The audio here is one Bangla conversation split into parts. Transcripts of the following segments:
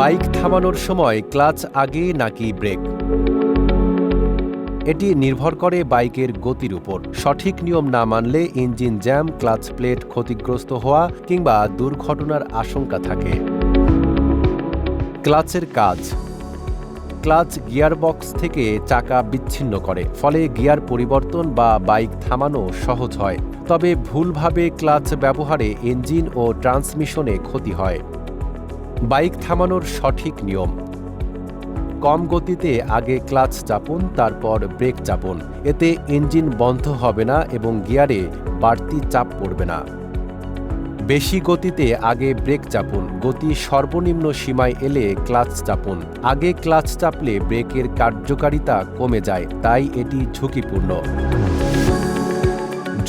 বাইক থামানোর সময় ক্লাচ আগে নাকি ব্রেক? এটি নির্ভর করে বাইকের গতির উপর। সঠিক নিয়ম না মানলে ইঞ্জিন জ্যাম, ক্লাচ প্লেট ক্ষতিগ্রস্ত হওয়া কিংবা দুর্ঘটনার আশঙ্কা থাকে। ক্লাচের কাজ। ক্লাচ গিয়ারবক্স থেকে চাকা বিচ্ছিন্ন করে, ফলে গিয়ার পরিবর্তন বা বাইক থামানো সহজ হয়। তবে ভুলভাবে ক্লাচ ব্যবহারে ইঞ্জিন ও ট্রান্সমিশনে ক্ষতি হয়। বাইক থামানোর সঠিক নিয়ম। কম গতিতে আগে ক্লাচ চাপুন, তারপর ব্রেক চাপুন। এতে ইঞ্জিন বন্ধ হবে না এবং গিয়ারে বাড়তি চাপ পড়বে না। বেশি গতিতে আগে ব্রেক চাপুন, গতি সর্বনিম্ন সীমায় এলে ক্লাচ চাপুন। আগে ক্লাচ চাপলে ব্রেকের কার্যকারিতা কমে যায়, তাই এটি ঝুঁকিপূর্ণ।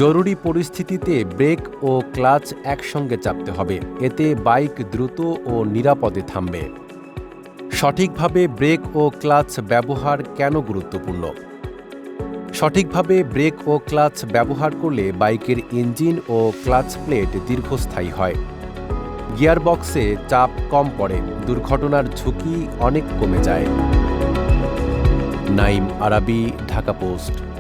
জরুরি পরিস্থিতিতে ব্রেক ও ক্লাচ একসঙ্গে চাপতে হবে। এতে বাইক দ্রুত ও নিরাপদে থামবে। সঠিকভাবে ব্রেক ও ক্লাচ ব্যবহার কেন গুরুত্বপূর্ণ? সঠিকভাবে ব্রেক ও ক্লাচ ব্যবহার করলে বাইকের ইঞ্জিন ও ক্লাচ প্লেট দীর্ঘস্থায়ী হয়। গিয়ারবক্সে চাপ কম পড়ে, দুর্ঘটনার ঝুঁকি অনেক কমে যায়। নাইম আরাবি, ঢাকা পোস্ট।